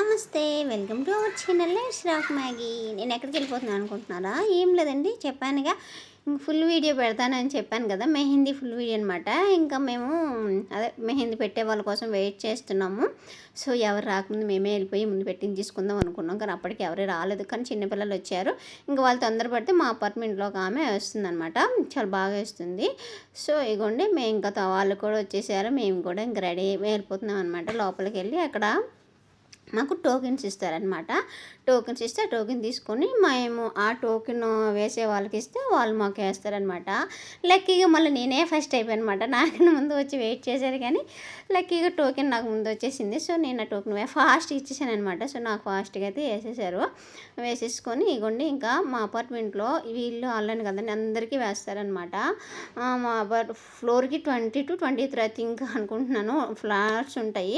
నమస్తే welcome to our channel Shroff Maggi నేను ఎక్కడికి వెళ్ళిపోతున్నాను అనుకుంటున్నారా? ఏం లేదండి చెప్పానుగా ఫుల్ వీడియో పెడతానని చెప్పాను కదా మెహందీ ఫుల్ వీడియో అనమాట ఇంకా మేము అదే మెహందీ పెట్టే వాళ్ళ కోసం వెయిట్ చేస్తున్నాము. సో ఎవరు రాకముందు మేమే వెళ్ళిపోయి ముందు పెట్టింది తీసుకుందాం అనుకున్నాం. కానీ అప్పటికి ఎవరు రాలేదు. కానీ చిన్నపిల్లలు వచ్చారు. ఇంకా వాళ్ళు తొందరపడితే మా అపార్ట్మెంట్లో ఒక ఆమె వస్తుందన్నమాట. చాలా బాగా వస్తుంది. సో ఇగోండి మేము ఇంకా వాళ్ళు కూడా వచ్చేసారు. మేము కూడా ఇంక రెడీ వెళ్ళిపోతున్నాం అనమాట లోపలికి వెళ్ళి అక్కడ మాకు టోకెన్స్ ఇస్తారనమాట టోకెన్స్ ఇస్తే టోకెన్ తీసుకొని మేము ఆ టోకెన్ వేసే వాళ్ళకి ఇస్తే వాళ్ళు మాకు వేస్తారనమాట లక్కీగా మళ్ళీ నేనే ఫస్ట్ అయిపోయాను అనమాట నాకన్నా ముందు వచ్చి వెయిట్ చేశారు కానీ లక్కీగా టోకెన్ నాకు ముందు వచ్చేసింది. సో నేను ఆ టోకెన్ ఫాస్ట్ ఇచ్చేసాను అనమాట సో నాకు ఫాస్ట్గా అయితే వేసేసారు. వేసేసుకొని ఇగోండి ఇంకా మా అపార్ట్మెంట్లో వీళ్ళు ఆన్లైన్ కదండి అందరికీ వేస్తారనమాట మా అపార్ట్ ఫ్లోర్కి twenty two twenty three I think అనుకుంటున్నాను. ఫ్లాట్స్ ఉంటాయి.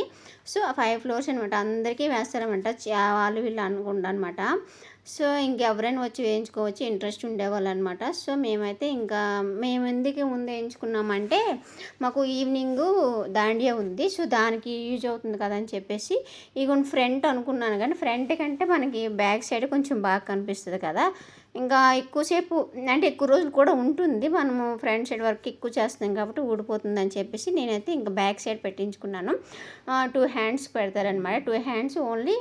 సో ఫైవ్ ఫ్లోర్స్ అనమాట అందరికీ వేస్తారనమాట చా- వాళ్ళు వీళ్ళు అనుకుంటా అనమాట సో ఇంకెవరైనా వచ్చి వేయించుకోవచ్చు ఇంట్రెస్ట్ ఉండేవాళ్ళు అనమాట సో మేమైతే ఇంకా మేము ఎందుకు ముందు వేయించుకున్నామంటే మాకు ఈవినింగ్ దాండియా ఉంది. సో దానికి యూజ్ అవుతుంది కదా అని చెప్పేసి ఇక ఫ్రంట్ అనుకున్నాను. కానీ ఫ్రంట్ కంటే మనకి బ్యాక్ సైడ్ కొంచెం బాగా కనిపిస్తుంది కదా. ఇంకా ఎక్కువసేపు అంటే ఎక్కువ రోజులు కూడా ఉంటుంది. మనము ఫ్రంట్ సైడ్ వర్క్ ఎక్కువ చేస్తాం కాబట్టి ఊడిపోతుంది అని చెప్పేసి నేనైతే ఇంకా బ్యాక్ సైడ్ పెట్టించుకున్నాను. టూ హ్యాండ్స్ పెడతారనమాట టూ హ్యాండ్స్ ఓన్లీ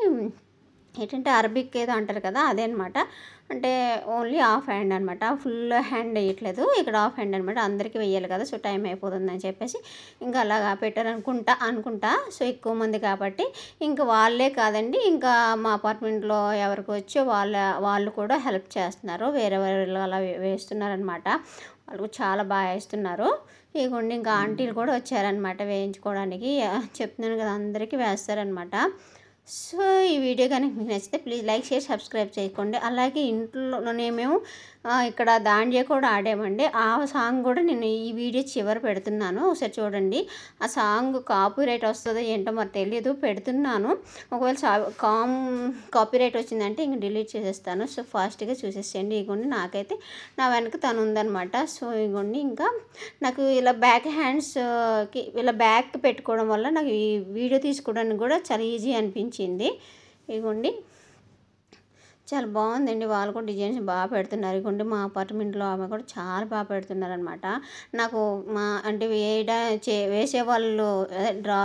ఏంటంటే అరబిక్ ఏదో అంటారు కదా అదే అనమాట అంటే ఓన్లీ హాఫ్ హ్యాండ్ అనమాట. ఫుల్ హ్యాండ్ వేయట్లేదు. ఇక్కడ హాఫ్ హ్యాండ్ అనమాట. అందరికీ వేయాలి కదా సో టైం అయిపోతుందని చెప్పేసి ఇంకా అలాగా పెట్టారు అనుకుంటా. అనుకుంటా సో ఎక్కువ మంది కాబట్టి ఇంకా వాళ్ళే కాదండి ఇంకా మా అపార్ట్మెంట్లో ఎవరికి వచ్చో వాళ్ళ వాళ్ళు కూడా హెల్ప్ చేస్తున్నారు. వేరే వాళ్ళు అలా వేస్తున్నారనమాట. వాళ్ళు చాలా బాగా వేస్తున్నారు. ఇగోండి ఇంకా ఆంటీలు కూడా వచ్చారనమాట వేయించుకోవడానికి. చెప్తున్నాను కదా అందరికీ వేస్తారనమాట. సో ఈ వీడియో కనుక మీకు నచ్చితే ప్లీజ్ లైక్ షేర్ సబ్స్క్రైబ్ చేసుకోండి అలాగే ఇంట్లోనే మేము ఇక్కడ దాండియా కూడా ఆడామండి. ఆ సాంగ్ కూడా నేను ఈ వీడియో చివరి పెడుతున్నాను. ఒకసారి చూడండి. ఆ సాంగ్ కాపీరైట్ వస్తుందో ఏంటో మరి తెలియదు పెడుతున్నాను. ఒకవేళ సా కామ్ కాపీరైట్ వచ్చిందంటే ఇంక డిలీట్ చేసేస్తాను. సో ఫాస్ట్గా చూసేసేయండి. ఇగోండి నాకైతే నా వెనక తను ఉందనమాట సో ఇగోండి ఇంకా నాకు ఇలా బ్యాక్ హ్యాండ్స్కి ఇలా బ్యాక్ పెట్టుకోవడం వల్ల నాకు ఈ వీడియో తీసుకోవడానికి కూడా చాలా ఈజీ అనిపించింది. ఇగోండి. చాలా బాగుందండి. వాళ్ళు కూడా డిజైన్స్ బాగా పెడుతున్నారు. ఇగోండి మా అపార్ట్మెంట్లో ఆమె కూడా చాలా బాగా పెడుతున్నారు అనమాట నాకు మా అంటే వేయడా చే వేసే వాళ్ళు డ్రా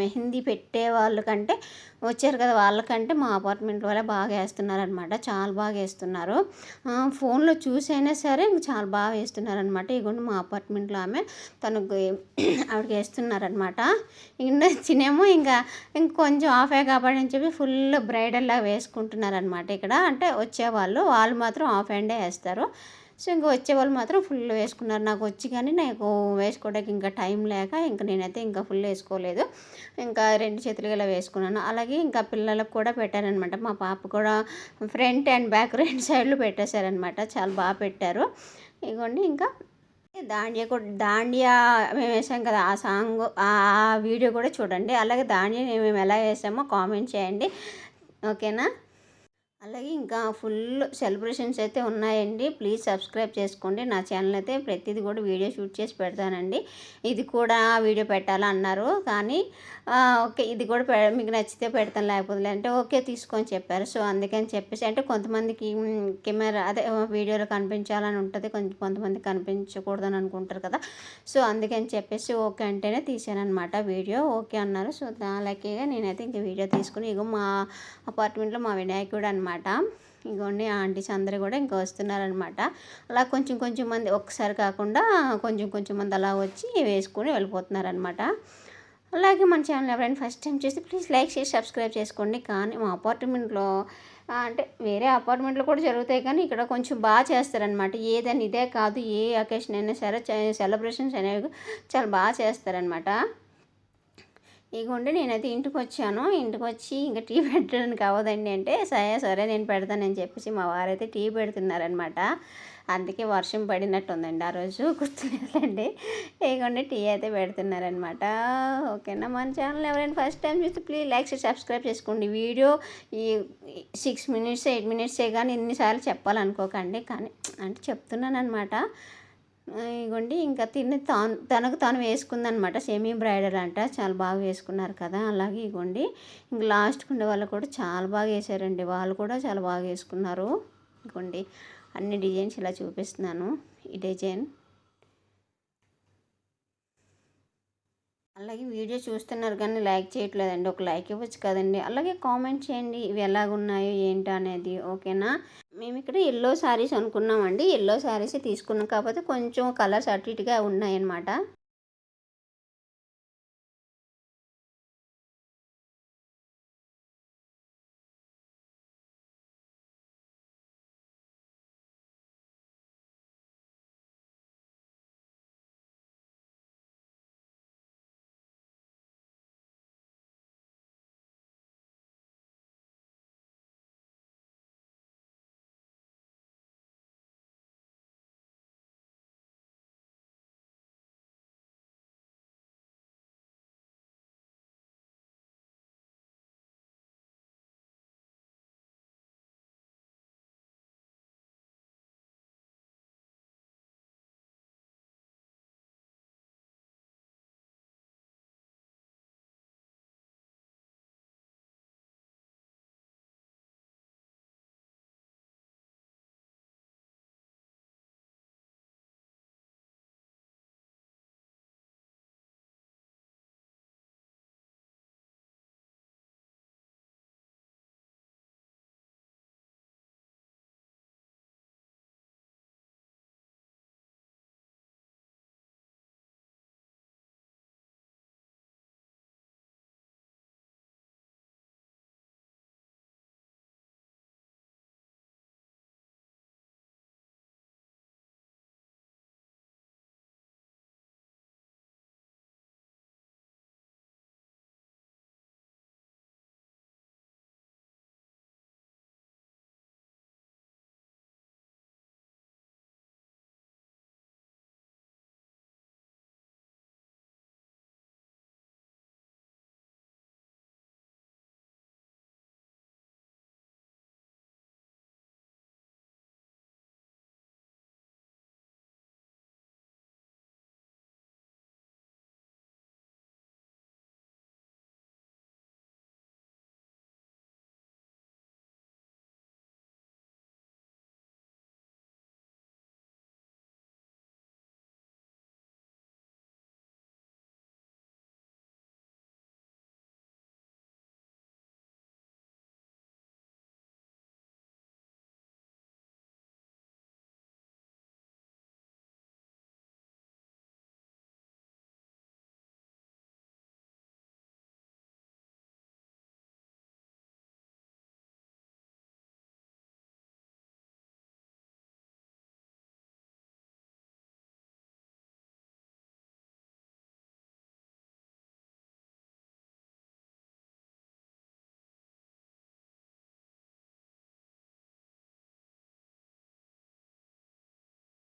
మెహందీ పెట్టే వాళ్ళు కంటే వచ్చారు కదా వాళ్ళకంటే మా అపార్ట్మెంట్ వాళ్ళే బాగా వేస్తున్నారనమాట. చాలా బాగా వేస్తున్నారు. ఫోన్లో ఫోన్లో చూసైనా సరే చాలా బాగా వేస్తున్నారు అనమాట ఇగోండి మా అపార్ట్మెంట్లో ఆమె తనకు ఆవిడకి వేస్తున్నారనమాట. ఇంకా తినేమో ఇంకా ఇంకొంచెం అయ్యే కాబట్టి అని చెప్పి ఫుల్ బ్రైడల్లా వేసుకుంటున్నారనమాట ఇక్కడ. అంటే వచ్చేవాళ్ళు వాళ్ళు మాత్రం ఆఫ్ హ్యాండే వేస్తారు. సో ఇంకా వచ్చేవాళ్ళు మాత్రం ఫుల్ వేసుకున్నారు. నాకు వచ్చి కానీ నాకు వేసుకోవడానికి ఇంకా టైం లేక ఇంకా నేనైతే ఇంకా ఫుల్ వేసుకోలేదు. ఇంకా రెండు చేతులు ఇలా వేసుకున్నాను. అలాగే ఇంకా పిల్లలకు కూడా పెట్టారనమాట మా పాప కూడా ఫ్రంట్ అండ్ బ్యాక్ రెండు సైడ్లు పెట్టేశారనమాట చాలా బాగా పెట్టారు. ఇగోండి ఇంకా. దాండియా కూడా దాండియా మేము వేసాం కదా ఆ సాంగ్ ఆ వీడియో కూడా చూడండి. అలాగే దాండియా మేము ఎలా వేసామో కామెంట్ చేయండి. ఓకేనా? అలాగే ఇంకా ఫుల్ సెలబ్రేషన్స్ అయితే ఉన్నాయండి. ప్లీజ్ సబ్స్క్రైబ్ చేసుకోండి. నా ఛానల్ అయితే ప్రతిదీ కూడా వీడియో షూట్ చేసి పెడతానండి. ఇది కూడా వీడియో పెట్టాలన్నారు. కానీ ఓకే ఇది కూడా పె మీకు నచ్చితే పెడతాను లేకపోతే అంటే ఓకే తీసుకొని చెప్పారు. సో అందుకని చెప్పేసి అంటే కొంతమందికి కెమెరా అదే వీడియోలో కనిపించాలని ఉంటుంది. కొంచెం కొంతమంది కనిపించకూడదని అనుకుంటారు కదా. సో అందుకని చెప్పేసి ఓకే అంటేనే తీసాను అనమాట వీడియో. ఓకే అన్నారు. సో దానికే లక్కీగా నేనైతే ఇంక వీడియో తీసుకుని ఇగో మా అపార్ట్మెంట్లో మా వినాయకుడు అనమాట ఇగోండి ఆంటీస్ అందరూ కూడా ఇంకా వస్తున్నారనమాట అలా కొంచెం కొంచెం మంది ఒక్కసారి కాకుండా కొంచెం కొంచెం మంది అలా వచ్చి వేసుకొని వెళ్ళిపోతున్నారనమాట అలాగే మన ఛానల్ ఎవరైనా ఫస్ట్ టైం చేస్తే ప్లీజ్ లైక్ చేసి సబ్స్క్రైబ్ చేసుకోండి. కానీ మా అపార్ట్మెంట్లో అంటే వేరే అపార్ట్మెంట్లో కూడా జరుగుతాయి కానీ ఇక్కడ కొంచెం బాగా చేస్తారనమాట ఏదైనా ఇదే కాదు ఏ అకేషన్ అయినా సరే సెలబ్రేషన్స్ అనేవి చాలా బాగా చేస్తారనమాట ఇగోండి నేనైతే ఇంటికి వచ్చాను ఇంటికి వచ్చి ఇంకా టీ పెట్టడానికి అవ్వదండి అంటే సరే సరే నేను పెడతానని చెప్పేసి మా వారైతే టీ పెడుతున్నారనమాట అందుకే వర్షం పడినట్టుందండి ఆ రోజు గుర్తులేదండి. ఇగోండి టీ అయితే పెడుతున్నారనమాట ఓకేనా? మన ఛానల్ ఎవరైనా ఫస్ట్ టైం చూస్తే ప్లీజ్ లైక్ సబ్స్క్రైబ్ చేసుకోండి. వీడియో ఈ సిక్స్ మినిట్స్ ఎయిట్ మినిట్సే కానీ ఎన్నిసార్లు చెప్పాలనుకోకండి. కానీ అంటే చెప్తున్నాను అనమాట ఇగోండి ఇంకా తిని తాను తనకు తాను వేసుకుందనమాట. సెమీ బ్రైడల్ అంట చాలా బాగా వేసుకున్నారు కదా. అలాగే ఇగోండి ఇంక లాస్ట్కి ఉండే వాళ్ళు కూడా చాలా బాగా వేసారండి. వాళ్ళు కూడా చాలా బాగా వేసుకున్నారు. ఇగోండి అన్ని డిజైన్స్ ఇలా చూపిస్తున్నాను. ఈ డిజైన్ అలాగే వీడియో చూస్తున్నారు కానీ లైక్ చేయట్లేదండి. ఒక లైక్ ఇవ్వచ్చు కదండి. అలాగే కామెంట్ చేయండి ఇవి ఎలాగున్నాయో ఏంటి అనేది. ఓకేనా? మేము ఇక్కడ ఎల్లో శారీస్ అనుకున్నామండి. ఎల్లో శారీస్ తీసుకున్నాం. కాకపోతే కొంచెం కలర్స్ అటు ఇటుగా ఉన్నాయన్నమాట.